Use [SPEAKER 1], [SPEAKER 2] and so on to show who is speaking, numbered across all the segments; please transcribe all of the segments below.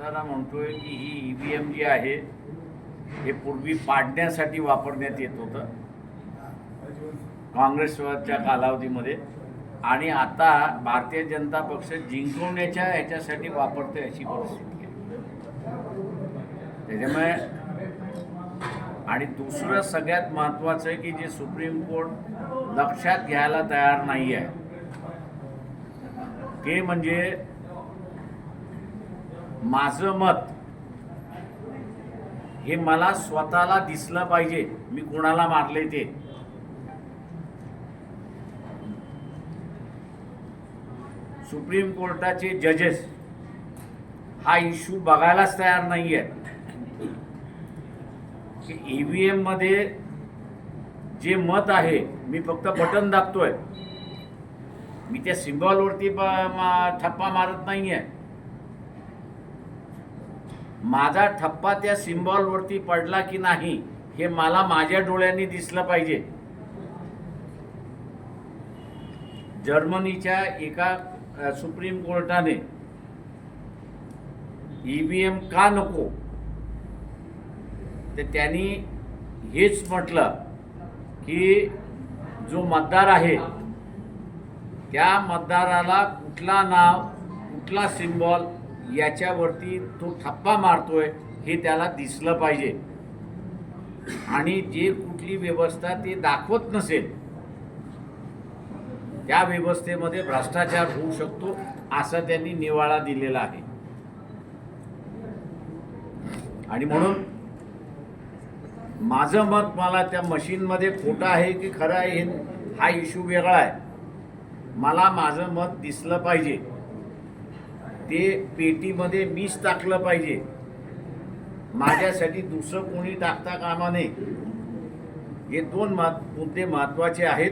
[SPEAKER 1] शासनाला म्हणतोय की ही ई व्ही एम जी आहे हे पूर्वी पाडण्यासाठी वापरण्यात येत होतं. काँग्रेसच्या कालावधीमध्ये. आणि आता भारतीय जनता पक्ष जिंकवण्याच्या याच्यासाठी वापरते अशी परिस्थिती आहे. त्याच्यामुळे आणि दुसरं सगळ्यात महत्त्वाचं आहे की जे सुप्रीम कोर्ट लक्षात घ्यायला तयार नाही आहे ते म्हणजे माझं मत हे मला स्वतःला दिसलं पाहिजे. मी कोणाला मारले ते? सुप्रीम कोर्टाचे जजेस हा इश्यू बघायलाच तयार नाही आहे की ईव्हीएममध्ये जे मत आहे मी फक्त बटन दाबतोय. मी त्या सिम्बॉलवरती प- ठप्पा मारत नाही आहे माझा ठप्पा त्या सिम्बॉलवरती पडला की नाही हे मला माझ्या डोळ्यांनी दिसलं पाहिजे. जर्मनीच्या एका सुप्रीम कोर्टाने ई व्ही एम का नको? तर त्यांनी हेच म्हटलं की जो मतदार आहे त्या मतदाराला कुठला नाव कुठला सिम्बॉल याच्यावरती तो ठप्पा मारतोय हे त्याला दिसलं पाहिजे. आणि जे कुठली व्यवस्था ते दाखवत नसेल त्या व्यवस्थेमध्ये भ्रष्टाचार होऊ शकतो असा त्यांनी निवाळा दिलेला आहे. आणि म्हणून माझं मत मला त्या मशीनमध्ये खोटं आहे की खरं आहे हा इश्यू वेगळा आहे. मला माझं मत दिसलं पाहिजे. ते पेटीमध्ये मीच टाकलं पाहिजे. माझ्यासाठी दुसरं कोणी टाकता कामा नये. हे दोन मत मुद्दे महत्त्वाचे आहेत.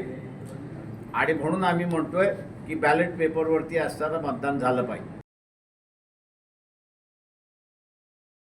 [SPEAKER 1] आणि म्हणून आम्ही म्हणतोय की बॅलेट पेपरवरती असताना मतदान झालं पाहिजे.